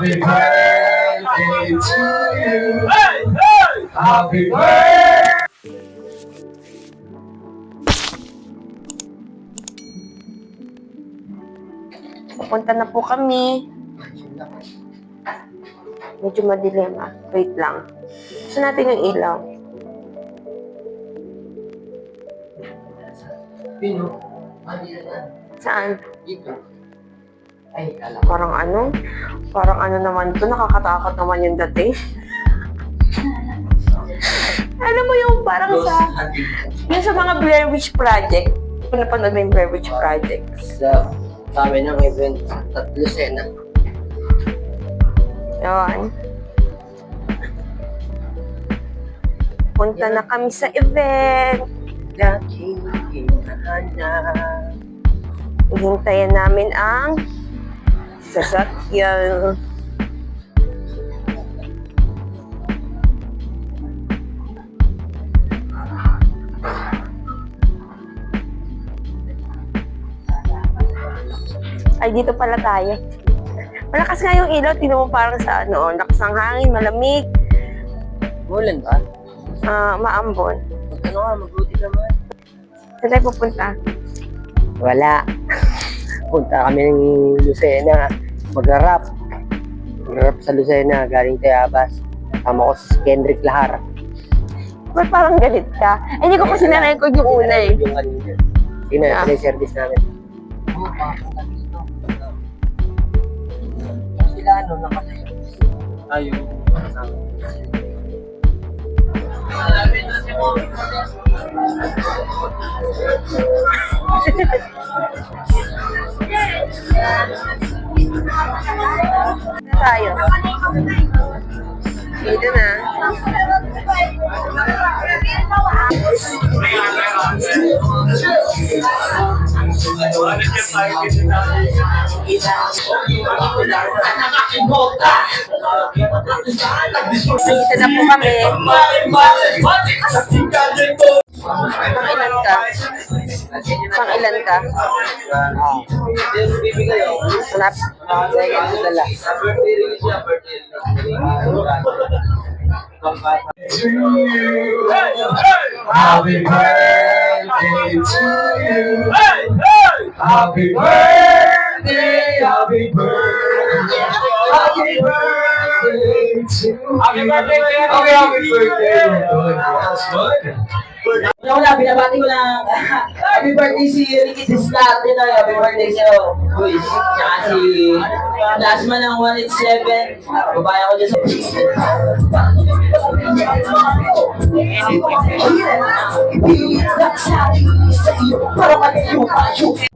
Happy birthday to you. Happy birthday. Pupunta na po kami. Medyo madilim ah. Wait lang. Gusto natin yung ilaw. Yan. Saan? Dito. Ay, alam. Parang ano? Parang ano naman to? Nakakatakot naman yung dating. Alam mo yung parang sa... Yung sa mga Blair Witch Project. Kung napanood mo yung Blair Witch Project. Sa sa amin ng event, tatlo sena. Yun. Punta na kami sa event. Laging hinahanap. Hihintayin namin ang sasakyan. Ay, dito pala tayo. Malakas nga yung ilaw, tinan mo parang sa ano, lakas ng hangin, malamig, Mulan ba? ah, maambon. Mag ano nga, mabuti naman. Saan tayo pupunta? Wala. Punta kami ng Lucena. Mag-rap. Mag-rap sa Lucena, galing Tayabas. Tama ko si Kendrick Lahar. Ba't parang galit ka? Eh, hindi ko kasi na-record yung una eh. Yung kanina. Yun Ah. na, service namin. Oo, makapunta dito. Sila ano, nakalayo. Ayaw. tayo. Dito na. Dito na po kami. Pang ilan ka? Pang ilan ka? Hanap. Second to the last. to you. Happy birthday to you. Happy birthday, happy birthday, happy birthday to you. Happy birthday, happy, happy birthday. Good, that's good. Ano ko lang, binabati ko lang. Happy birthday si Ricky Tislat. Yun lang, happy birthday sa'yo. Uy, tsaka si Lasma ng 187. Babae ako dyan sa... Para mag-iyo tayo.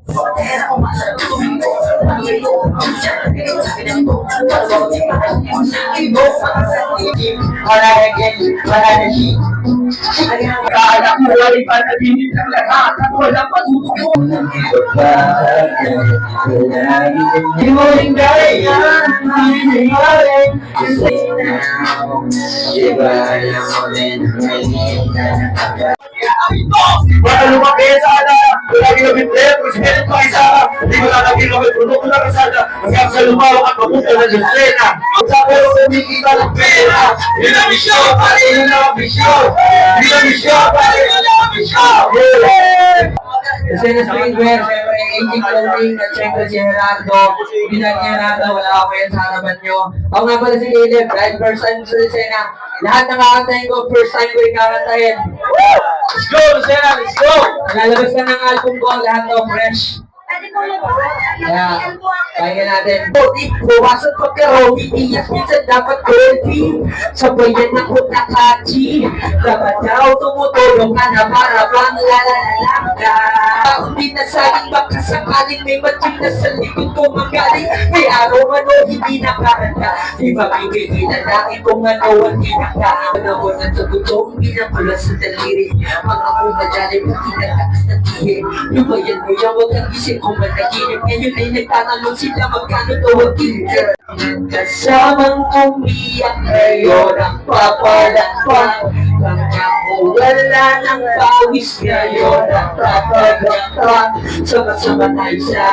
Na again, na siya. Kala ko wala pa na binit ang lahat at wala pa tutuko. Di mo rin kaya, hindi mo rin. Diba alam mo rin, hindi ka Para lumaki sa ala, lagi na bitin, president pa isa, hindi ko lalagyan kami produkto ng kasada, hanggang sa lumawak at mapunta na sa sena. Sa pero kumikita ng pera, yun ang misyon, pare yun ang misyon, yun ang misyon, pare yun ang misyon. Kasi na streetwear, syempre, aging clothing, at syempre si Gerardo, binan Gerardo, wala ako yan sa harapan nyo. Si Caleb, right first sa Lucena. Lahat ng kakantahin ko, first time ko yung kakantahin. Let's go, Lucena, let's go! Lalabas na ng album ko, lahat to fresh. Kaya, pakinggan natin. Buwasan pagkarogi, iyak minsan dapat goldie. Sa bayan ng Utakachi, dapat daw tumutulong ka na para bang lalalang ka. Hindi na saling baka sakaling may mating na sa likod ko magaling. May araw man o hindi nakahanda. Di ba bibigay na langit kung ano ang kinaka. Panahon at sa gutong pinapula sa daliri. Mga ay pati nagtakas na tihe. Lumayan mo yan, huwag kang isip kung managinip. Ngayon ay nagtatanong sila magkano to ang tinder. Kasamang umiyak ngayon ang papalakpak. Wala ng pawis ngayon ang papalakpak. Sama-sama tayo sa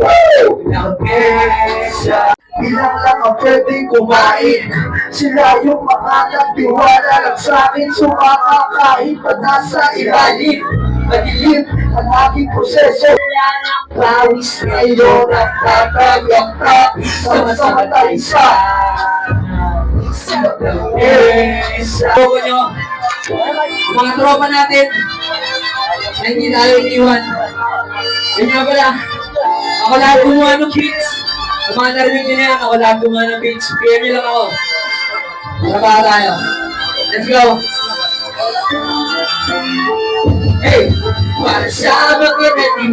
Woo! Ng pesa. Ilang lang ang pwedeng kumain Sila yung mga nagtiwala lang sa akin Sumama kahit pa nasa ilalim Madilim ang aking proseso Pawis ngayon at tatagakta Sama-sama tayo sa Tropa nyo, mga tropa natin, na hindi tayo iniwan. Yun nga pala, ako lahat gumawa ng beats. Sa mga narinig nyo na yan, ako lahat gumawa ng beats. PM lang ako. Trabaho tayo. Let's go!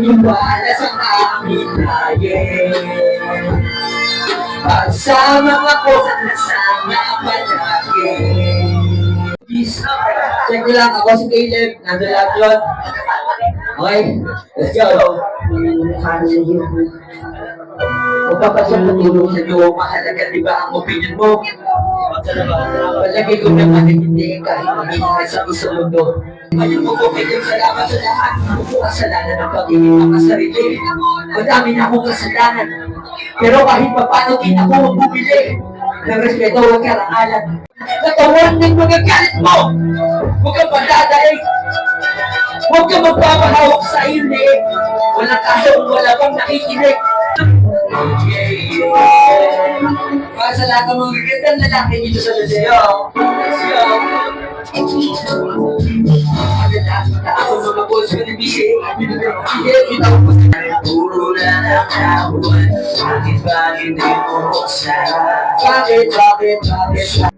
Naniniwala sa amin sa mga kusang nasama palagi check nyo lang. Ako si Caleb. Nandun lahat yun. Okay, let's go. Magpapasya patulong sa iyo, mahalaga di ba ang opinion mo? Palagi ko na matitindihin kahit maging sa isang mundo. Ngayon mo ko piling salamat sa lahat. Kung kasalanan ng pagiging makasarili. Madami na akong kasalanan. Pero kahit pa paano din ako bumili. Ng respeto at karangalan. Katawan ng mga galit mo! Huwag kang padadaig! Huwag kang magpapahawak sa ili! Walang kaso wala pang nakikinig! Para sa lahat ng mga gagandang lalaki dito sa Luseo. Let's go! Madalas mataas ang mga balls ko na bisi. Pinagpapigil, bitaw ko sa Puro na ng kawan. Bakit ba hindi mo? So,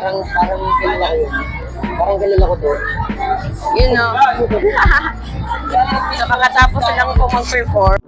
parang, parang kilala ko yun. Parang kilala ko to. Yun no. so, makatapos silang po mag-perform.